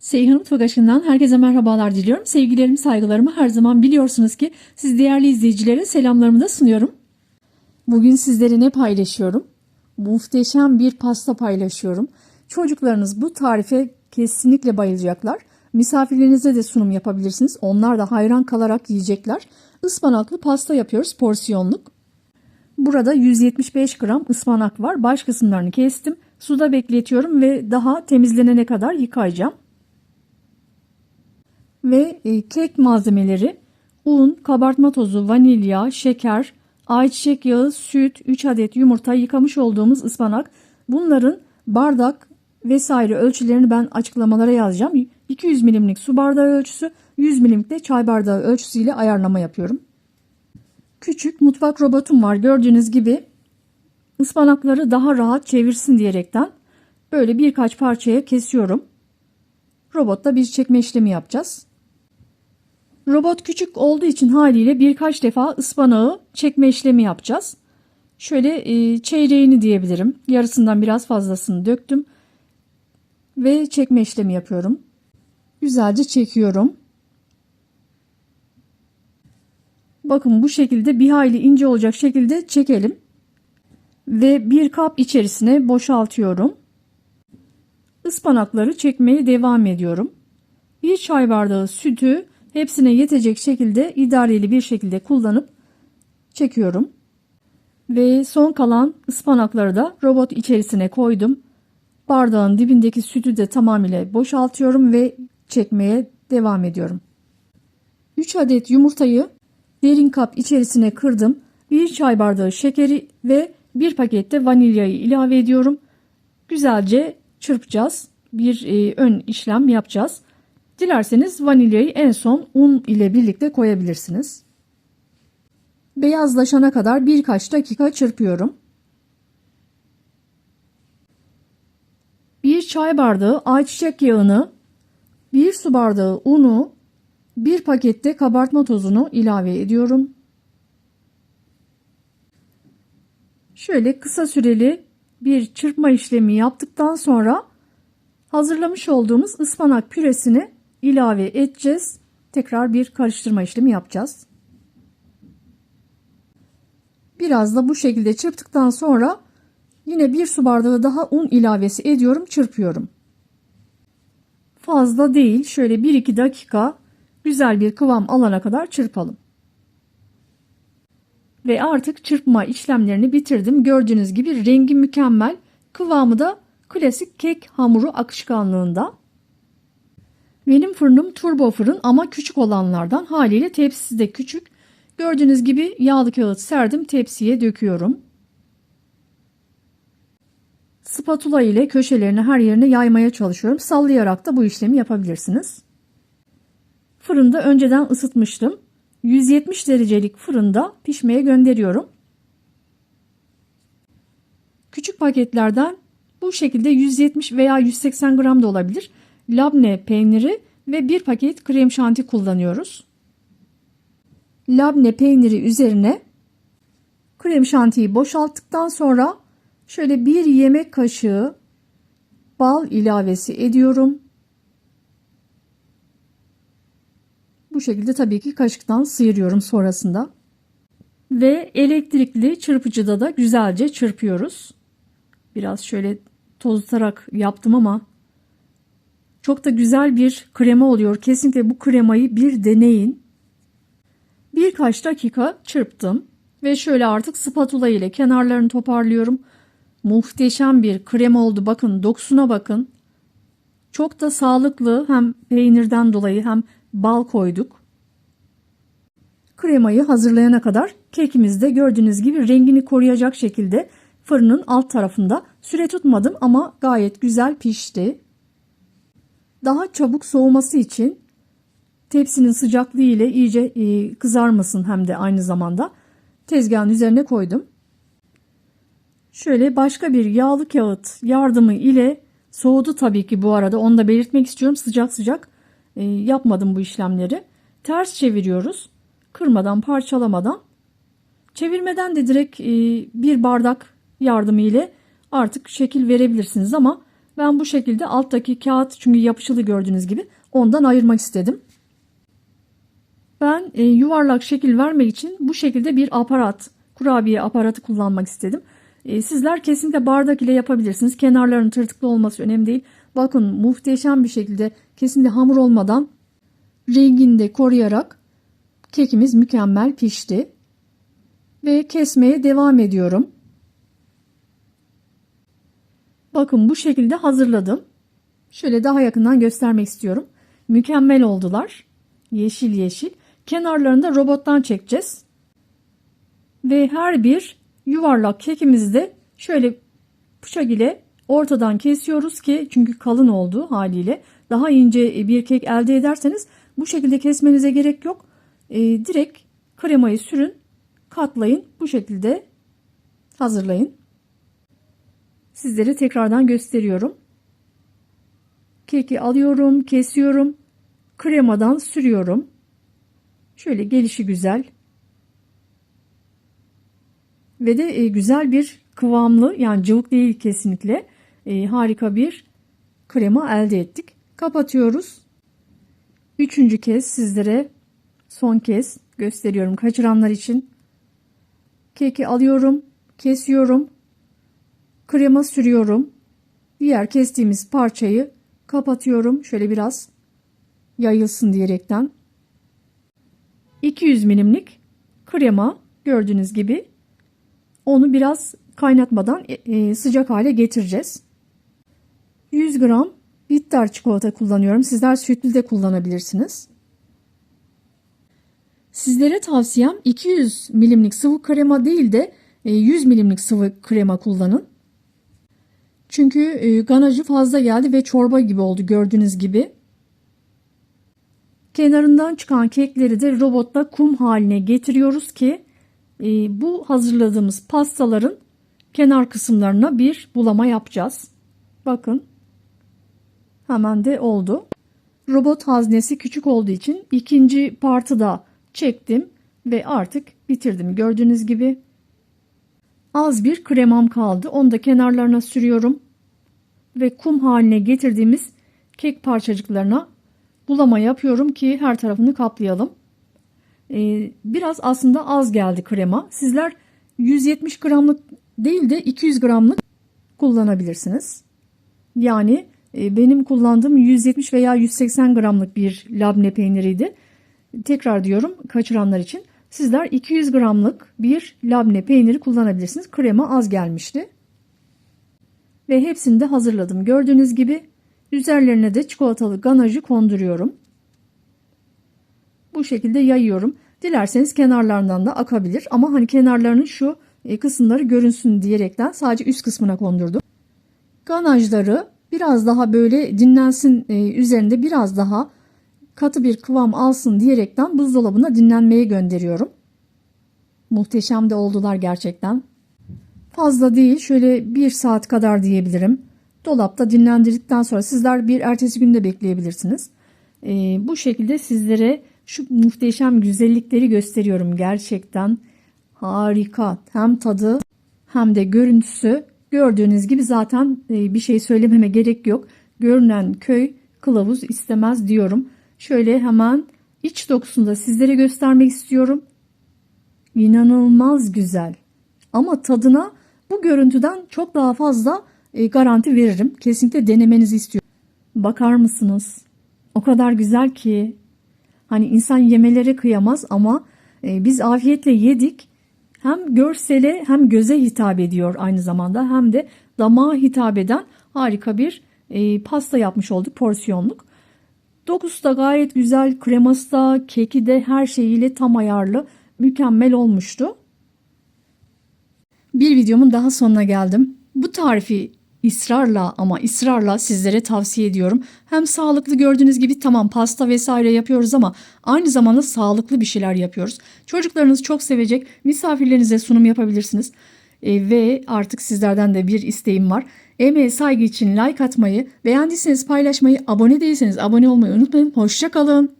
Seyhan Mutfak Aşkı'ndan herkese merhabalar diliyorum. Sevgilerimi, saygılarımı her zaman biliyorsunuz ki siz değerli izleyicilere selamlarımı da sunuyorum. Bugün sizlere ne paylaşıyorum? Muhteşem bir pasta paylaşıyorum. Çocuklarınız bu tarife kesinlikle bayılacaklar. Misafirlerinize de sunum yapabilirsiniz. Onlar da hayran kalarak yiyecekler. Ispanaklı pasta yapıyoruz porsiyonluk. Burada 175 gram ıspanak var. Baş kısımlarını kestim. Suda bekletiyorum ve daha temizlenene kadar yıkayacağım. Ve e, kek malzemeleri un, kabartma tozu, vanilya, şeker, ayçiçek yağı, süt, 3 adet yumurta, yıkamış olduğumuz ıspanak. Bunların bardak vesaire ölçülerini ben açıklamalara yazacağım. 200 milimlik su bardağı ölçüsü, 100 milimlik de çay bardağı ölçüsüyle ayarlama yapıyorum. Küçük mutfak robotum var gördüğünüz gibi. Ispanakları daha rahat çevirsin diyerekten böyle birkaç parçaya kesiyorum. Robotta bir çekme işlemi yapacağız. Robot küçük olduğu için haliyle birkaç defa ıspanağı çekme işlemi yapacağız. Şöyle e, çeyreğini diyebilirim. Yarısından biraz fazlasını döktüm. Ve çekme işlemi yapıyorum. Güzelce çekiyorum. Bakın bu şekilde bir hayli ince olacak şekilde çekelim. Ve bir kap içerisine boşaltıyorum. Ispanakları çekmeye devam ediyorum. Bir çay bardağı sütü hepsine yetecek şekilde idareli bir şekilde kullanıp çekiyorum. Ve son kalan ıspanakları da robot içerisine koydum. Bardağın dibindeki sütü de tamamıyla boşaltıyorum ve çekmeye devam ediyorum. 3 adet yumurtayı derin kap içerisine kırdım. 1 çay bardağı şekeri ve 1 pakette vanilyayı ilave ediyorum. Güzelce çırpacağız. Bir e, ön işlem yapacağız. Dilerseniz vanilyayı en son un ile birlikte koyabilirsiniz. Beyazlaşana kadar birkaç dakika çırpıyorum. Bir çay bardağı ayçiçek yağını, bir su bardağı unu, bir pakette kabartma tozunu ilave ediyorum. Şöyle kısa süreli bir çırpma işlemi yaptıktan sonra hazırlamış olduğumuz ıspanak püresini ilave edeceğiz. Tekrar bir karıştırma işlemi yapacağız. Biraz da bu şekilde çırptıktan sonra yine bir su bardağı daha un ilavesi ediyorum, çırpıyorum. Fazla değil, şöyle 1-2 dakika güzel bir kıvam alana kadar çırpalım. Ve artık çırpma işlemlerini bitirdim. Gördüğünüz gibi rengi mükemmel. Kıvamı da klasik kek hamuru akışkanlığında. Benim fırınım turbo fırın ama küçük olanlardan haliyle tepsisi de küçük. Gördüğünüz gibi yağlı kağıt serdim tepsiye döküyorum. Spatula ile köşelerini her yerine yaymaya çalışıyorum. Sallayarak da bu işlemi yapabilirsiniz. Fırında önceden ısıtmıştım. 170 derecelik fırında pişmeye gönderiyorum. Küçük paketlerden bu şekilde 170 veya 180 gram da olabilir. Labne peyniri ve bir paket krem şanti kullanıyoruz. Labne peyniri üzerine krem şantiyi boşalttıktan sonra şöyle bir yemek kaşığı bal ilavesi ediyorum. Bu şekilde tabii ki kaşıktan sıyırıyorum sonrasında. Ve elektrikli çırpıcıda da güzelce çırpıyoruz. Biraz şöyle tozutarak yaptım ama çok da güzel bir krema oluyor. Kesinlikle bu kremayı bir deneyin. Birkaç dakika çırptım ve şöyle artık spatula ile kenarlarını toparlıyorum. Muhteşem bir krem oldu. Bakın dokusuna bakın. Çok da sağlıklı hem peynirden dolayı hem bal koyduk. Kremayı hazırlayana kadar kekimiz de gördüğünüz gibi rengini koruyacak şekilde fırının alt tarafında süre tutmadım ama gayet güzel pişti. Daha çabuk soğuması için tepsinin sıcaklığı ile iyice e, kızarmasın hem de aynı zamanda tezgahın üzerine koydum. Şöyle başka bir yağlı kağıt yardımı ile soğudu tabii ki bu arada onu da belirtmek istiyorum sıcak sıcak e, yapmadım bu işlemleri. Ters çeviriyoruz. Kırmadan, parçalamadan. Çevirmeden de direkt e, bir bardak yardımı ile artık şekil verebilirsiniz ama Ben bu şekilde alttaki kağıt çünkü yapışılı gördüğünüz gibi ondan ayırmak istedim. Ben e, yuvarlak şekil vermek için bu şekilde bir aparat, kurabiye aparatı kullanmak istedim. E, sizler kesinlikle bardak ile yapabilirsiniz. Kenarlarının tırtıklı olması önemli değil. Bakın muhteşem bir şekilde kesinlikle hamur olmadan rengini de koruyarak kekimiz mükemmel pişti. Ve kesmeye devam ediyorum. Bakın bu şekilde hazırladım. Şöyle daha yakından göstermek istiyorum. Mükemmel oldular. Yeşil yeşil. Kenarlarını da robottan çekeceğiz. Ve her bir yuvarlak kekimizi de şöyle bıçak ile ortadan kesiyoruz ki çünkü kalın olduğu haliyle daha ince bir kek elde ederseniz bu şekilde kesmenize gerek yok. Ee, direkt kremayı sürün, katlayın. Bu şekilde hazırlayın. Sizlere tekrardan gösteriyorum. Keki alıyorum, kesiyorum. Kremadan sürüyorum. Şöyle gelişi güzel. Ve de e, güzel bir kıvamlı yani cıvık değil kesinlikle. E, harika bir krema elde ettik. Kapatıyoruz. Üçüncü kez sizlere son kez gösteriyorum kaçıranlar için. Keki alıyorum, kesiyorum. Krema sürüyorum. Diğer kestiğimiz parçayı kapatıyorum. Şöyle biraz yayılsın diyerekten. 200 milimlik krema gördüğünüz gibi onu biraz kaynatmadan e, sıcak hale getireceğiz. 100 gram bitter çikolata kullanıyorum. Sizler sütlü de kullanabilirsiniz. Sizlere tavsiyem 200 milimlik sıvı krema değil de 100 milimlik sıvı krema kullanın. Çünkü e, ganajı fazla geldi ve çorba gibi oldu gördüğünüz gibi. Kenarından çıkan kekleri de robotta kum haline getiriyoruz ki e, bu hazırladığımız pastaların kenar kısımlarına bir bulama yapacağız. Bakın hemen de oldu. Robot haznesi küçük olduğu için ikinci partı da çektim ve artık bitirdim. Gördüğünüz gibi az bir kremam kaldı. Onu da kenarlarına sürüyorum ve kum haline getirdiğimiz kek parçacıklarına bulama yapıyorum ki her tarafını kaplayalım. Ee, biraz aslında az geldi krema. Sizler 170 gramlık değil de 200 gramlık kullanabilirsiniz. Yani e, benim kullandığım 170 veya 180 gramlık bir labne peyniriydi. Tekrar diyorum kaçıranlar için. Sizler 200 gramlık bir labne peyniri kullanabilirsiniz. Krema az gelmişti. Ve hepsini de hazırladım. Gördüğünüz gibi üzerlerine de çikolatalı ganajı konduruyorum. Bu şekilde yayıyorum. Dilerseniz kenarlarından da akabilir ama hani kenarlarının şu e, kısımları görünsün diyerekten sadece üst kısmına kondurdum. Ganajları biraz daha böyle dinlensin e, üzerinde biraz daha katı bir kıvam alsın diyerekten buzdolabına dinlenmeye gönderiyorum. Muhteşem de oldular gerçekten. Fazla değil şöyle bir saat kadar diyebilirim. Dolapta dinlendirdikten sonra sizler bir ertesi günde bekleyebilirsiniz. Ee, bu şekilde sizlere şu muhteşem güzellikleri gösteriyorum gerçekten. Harika hem tadı hem de görüntüsü gördüğünüz gibi zaten e, bir şey söylememe gerek yok. Görünen köy kılavuz istemez diyorum. Şöyle hemen iç dokusunu da sizlere göstermek istiyorum. İnanılmaz güzel. Ama tadına bu görüntüden çok daha fazla e, garanti veririm. Kesinlikle denemenizi istiyorum. Bakar mısınız? O kadar güzel ki. Hani insan yemelere kıyamaz ama e, biz afiyetle yedik. Hem görsele hem göze hitap ediyor aynı zamanda hem de damağa hitap eden harika bir e, pasta yapmış olduk porsiyonluk. Dokusu da gayet güzel, kreması da, keki de her şeyiyle tam ayarlı, mükemmel olmuştu. Bir videomun daha sonuna geldim. Bu tarifi ısrarla ama ısrarla sizlere tavsiye ediyorum. Hem sağlıklı gördüğünüz gibi tamam pasta vesaire yapıyoruz ama aynı zamanda sağlıklı bir şeyler yapıyoruz. Çocuklarınız çok sevecek. Misafirlerinize sunum yapabilirsiniz. E, ve artık sizlerden de bir isteğim var. Emeğe saygı için like atmayı, beğendiyseniz paylaşmayı, abone değilseniz abone olmayı unutmayın. Hoşçakalın.